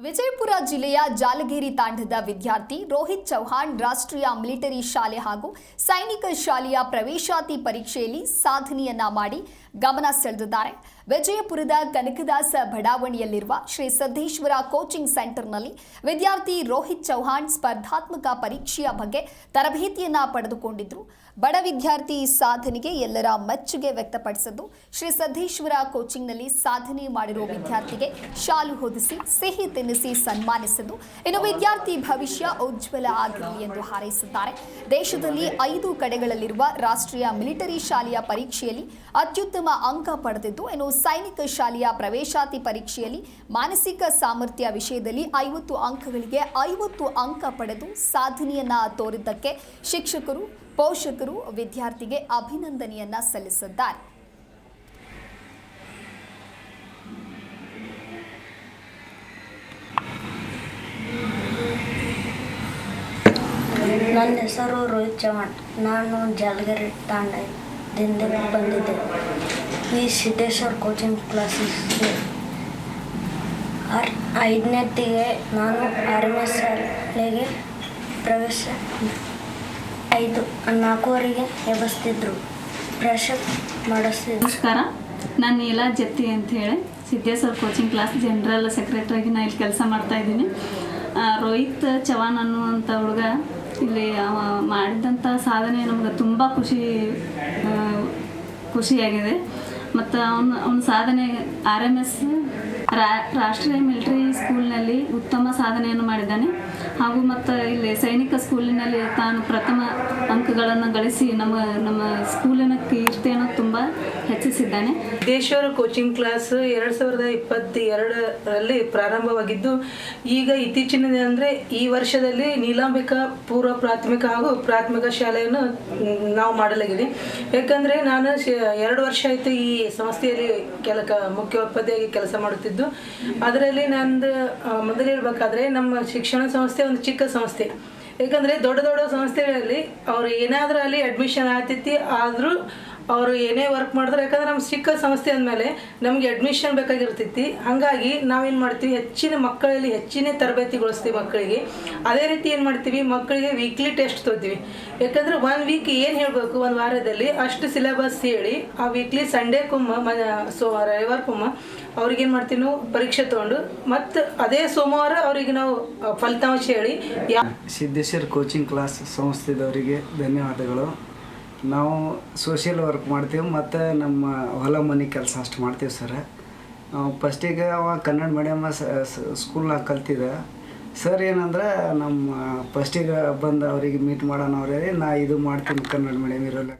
ವಿಜಯಪುರ ಜಿಲ್ಲೆಯ ಜಾಲಗೇರಿ ತಾಂಡದ ವಿದ್ಯಾರ್ಥಿ ರೋಹಿತ್ ಚೌಹಾಣ್ ರಾಷ್ಟ್ರೀಯ ಮಿಲಿಟರಿ ಶಾಲೆ ಹಾಗೂ ಸೈನಿಕ ಶಾಲೆಯ ಪ್ರವೇಶಾತಿ ಪರೀಕ್ಷೆಯಲ್ಲಿ ಸಾಧನೆಯನ್ನ ಮಾಡಿ ಗಮನ ಸೆಳೆದಿದ್ದಾರೆ. ವಿಜಯಪುರದ ಕನಕದಾಸ ಬಡಾವಣೆಯಲ್ಲಿರುವ ಶ್ರೀ ಸಿದ್ದೇಶ್ವರ ಕೋಚಿಂಗ್ ಸೆಂಟರ್ನಲ್ಲಿ ವಿದ್ಯಾರ್ಥಿ ರೋಹಿತ್ ಚೌಹಾಣ್ ಸ್ಪರ್ಧಾತ್ಮಕ ಪರೀಕ್ಷೆಯ ಬಗ್ಗೆ ತರಬೇತಿಯನ್ನ ಪಡೆದುಕೊಂಡಿದ್ರು. ಬಡ ವಿದ್ಯಾರ್ಥಿ ಸಾಧನೆಗೆ ಎಲ್ಲರ ಮೆಚ್ಚುಗೆ ವ್ಯಕ್ತಪಡಿಸಿದ್ದು, ಶ್ರೀ ಸಿದ್ದೇಶ್ವರ ಕೋಚಿಂಗ್ನಲ್ಲಿ ಸಾಧನೆ ಮಾಡಿರುವ ವಿದ್ಯಾರ್ಥಿಗೆ ಶಾಲು ಹೊದಿಸಿ, ಸಿಹಿ ತಿನ್ನಿಸಿ ಸನ್ಮಾನಿಸಿದ್ದು, ಇನ್ನು ವಿದ್ಯಾರ್ಥಿ ಭವಿಷ್ಯ ಉಜ್ವಲ ಆಗಲಿ ಎಂದು ಹಾರೈಸಿದ್ದಾರೆ. ದೇಶದಲ್ಲಿ ಐದು ಕಡೆಗಳಲ್ಲಿರುವ ರಾಷ್ಟ್ರೀಯ ಮಿಲಿಟರಿ ಶಾಲೆಯ ಪರೀಕ್ಷೆಯಲ್ಲಿ ಅತ್ಯುತ್ತಮ ಅಂಕ ಪಡೆದಿದ್ದು, ಇನ್ನು ಸೈನಿಕ ಶಾಲೆಯ ಪ್ರವೇಶಾತಿ ಪರೀಕ್ಷೆಯಲ್ಲಿ ಮಾನಸಿಕ ಸಾಮರ್ಥ್ಯ ವಿಷಯದಲ್ಲಿ ಐವತ್ತು ಅಂಕಗಳಿಗೆ ಐವತ್ತು ಅಂಕ ಪಡೆದು ಸಾಧನೆಯನ್ನ ತೋರಿದ್ದಕ್ಕೆ ಶಿಕ್ಷಕರು, ಪೋಷಕರು, ವಿದ್ಯಾರ್ಥಿಗೆ ಅಭಿನಂದನೆಯನ್ನ ಸಲ್ಲಿಸಿದ್ದಾರೆ. ನನ್ನ ಹೆಸರು ರೋಹಿತ್ ಚವಾಣ್ ನಾನು ಜಾಲಗರಿ ತಾಂಡದಿಂದ ಬಂದಿದ್ದೆ ಈ ಸಿದ್ದೇಶ್ವರ್ ಕೋಚಿಂಗ್ ಕ್ಲಾಸಸ್ಗೆ ಆರ್ ಐದನೇತಿಗೆ ನಾನು ಆರನೇ ಶಾಲೆಗೆ ಪ್ರವೇಶ ಐದು ನಾಲ್ಕೂವರೆಗೆ ಎಬ್ಬಿಸ್ತಿದ್ರು. ಪ್ರೆಷರ್ ಮಾಡಿಸ್ತಿದ್ರು. ನಮಸ್ಕಾರ. ನಾನು ನೀಲಾ ಜತ್ತಿ ಅಂತ ಹೇಳಿ. ಸಿದ್ದೇಶ್ವರ ಕೋಚಿಂಗ್ ಕ್ಲಾಸ್ ಜನರಲ್ ಸೆಕ್ರೆಟರಿಯಾಗಿ ನಾನು ಇಲ್ಲಿ ಕೆಲಸ ಮಾಡ್ತಾ ಇದ್ದೀನಿ. ರೋಹಿತ್ ಚವಾನ್ ಅನ್ನುವಂಥ ಹುಡುಗ ಇಲ್ಲಿ ಅವ ಮಾಡಿದಂಥ ಸಾಧನೆ ನಮ್ಗೆ ತುಂಬ ಖುಷಿ ಖುಷಿಯಾಗಿದೆ. ಮತ್ತು ಅವನ ಅವನ ಸಾಧನೆ ಆರ್ ಎಂ ಎಸ್ ರಾಷ್ಟ್ರೀಯ ಮಿಲಿಟರಿ ಸ್ಕೂಲ್ನಲ್ಲಿ ಉತ್ತಮ ಸಾಧನೆಯನ್ನು ಮಾಡಿದ್ದಾನೆ. ಹಾಗೂ ಮತ್ತು ಇಲ್ಲಿ ಸೈನಿಕ ಸ್ಕೂಲಿನಲ್ಲಿ ತಾನು ಪ್ರಥಮ ಅಂಕಗಳನ್ನು ಗಳಿಸಿ ನಮ್ಮ ನಮ್ಮ ಸ್ಕೂಲಿನ ಕೀರ್ತಿಯನ್ನು ಹೆಚ್ಚಿಸಿದ್ದಾನೆ ದೇಶ್ವರ ಕೋಚಿಂಗ್ ಕ್ಲಾಸ್ ಎರಡು ಸಾವಿರದ ಇಪ್ಪತ್ತೆರಡರಲ್ಲಿ ಪ್ರಾರಂಭವಾಗಿದ್ದು, ಈಗ ಇತ್ತೀಚಿನ ಅಂದರೆ ಈ ವರ್ಷದಲ್ಲಿ ನೀಲಾಂಬಿಕಾ ಪೂರ್ವ ಪ್ರಾಥಮಿಕ ಹಾಗೂ ಪ್ರಾಥಮಿಕ ಶಾಲೆಯನ್ನು ನಾವು ಮಾಡಲಾಗಿದೆ. ಯಾಕಂದರೆ ನಾನು ಎರಡು ವರ್ಷ ಆಯಿತು ಈ ಸಂಸ್ಥೆಯಲ್ಲಿ ಕೆಲ ಮುಖ್ಯ ಮುಖ್ಯೋಪಾಧ್ಯಾಯಾಗಿ ಕೆಲಸ ಮಾಡುತ್ತಿದ್ದು. ಅದರಲ್ಲಿ ನಂದು ಮೊದಲು ಹೇಳ್ಬೇಕಾದ್ರೆ ನಮ್ಮ ಶಿಕ್ಷಣ ಸಂಸ್ಥೆ ಒಂದು ಚಿಕ್ಕ ಸಂಸ್ಥೆ. ಯಾಕಂದರೆ ದೊಡ್ಡ ದೊಡ್ಡ ಸಂಸ್ಥೆಗಳಲ್ಲಿ ಅವ್ರು ಏನಾದರೂ ಅಲ್ಲಿ ಅಡ್ಮಿಷನ್ ಆಗ್ತೈತಿ ಆದರೂ ಅವರು ಏನೇ ವರ್ಕ್ ಮಾಡಿದ್ರೆ, ಯಾಕಂದ್ರೆ ನಮ್ಮ ಚಿಕ್ಕ ಸಂಸ್ಥೆ ಅಂದಮೇಲೆ ನಮಗೆ ಅಡ್ಮಿಷನ್ ಬೇಕಾಗಿರ್ತೈತಿ ಹಾಗಾಗಿ ನಾವೇನು ಮಾಡ್ತೀವಿ, ಹೆಚ್ಚಿನ ಮಕ್ಕಳಲ್ಲಿ ಹೆಚ್ಚಿನ ತರಬೇತಿಗೊಳಿಸ್ತೀವಿ ಮಕ್ಕಳಿಗೆ. ಅದೇ ರೀತಿ ಏನು ಮಾಡ್ತೀವಿ, ಮಕ್ಕಳಿಗೆ ವೀಕ್ಲಿ ಟೆಸ್ಟ್ ತೊಗೊತೀವಿ ಯಾಕಂದ್ರೆ ಒನ್ ವೀಕ್ ಏನು ಹೇಳಬೇಕು, ಒಂದು ವಾರದಲ್ಲಿ ಅಷ್ಟು ಸಿಲೆಬಸ್ ಹೇಳಿ, ಆ ವೀಕ್ಲಿ ಸಂಡೇಕೊಮ್ಮ ಮ, ಸೊ ರವಿವಾರಕ್ಕೊಮ್ಮ ಅವ್ರಿಗೇನು ಮಾಡ್ತೀವಿ ನಾವು, ಪರೀಕ್ಷೆ ತೊಗೊಂಡು, ಮತ್ತು ಅದೇ ಸೋಮವಾರ ಅವರಿಗೆ ನಾವು ಫಲಿತಾಂಶ ಹೇಳಿ, ಯಾ ಸಿದ್ದೇಶ್ವರ್ ಕೋಚಿಂಗ್ ಕ್ಲಾಸ್ ಸಂಸ್ಥೆದವರಿಗೆ ಧನ್ಯವಾದಗಳು. ನಾವು ಸೋಷಿಯಲ್ ವರ್ಕ್ ಮಾಡ್ತೀವಿ, ಮತ್ತು ನಮ್ಮ ಹೊಲ ಮನೆ ಕೆಲಸ ಅಷ್ಟು ಮಾಡ್ತೀವಿ ಸರ್ ಫಸ್ಟಿಗೆ ಅವ ಕನ್ನಡ ಮೀಡಿಯಮ್ ಸ್ಕೂಲ್ನಾಗ ಕಲ್ತಿದ್ದೆ. ಸರ್ ಏನಂದ್ರೆ ನಮ್ಮ ಫಸ್ಟಿಗೆ ಬಂದು ಅವರಿಗೆ ಮೀಟ್ ಮಾಡೋಣ ಅವರೇ ನಾ ಇದು ಮಾಡ್ತೀನಿ ಕನ್ನಡ ಮೀಡಿಯಮ್ ಇರೋಲ್ಲ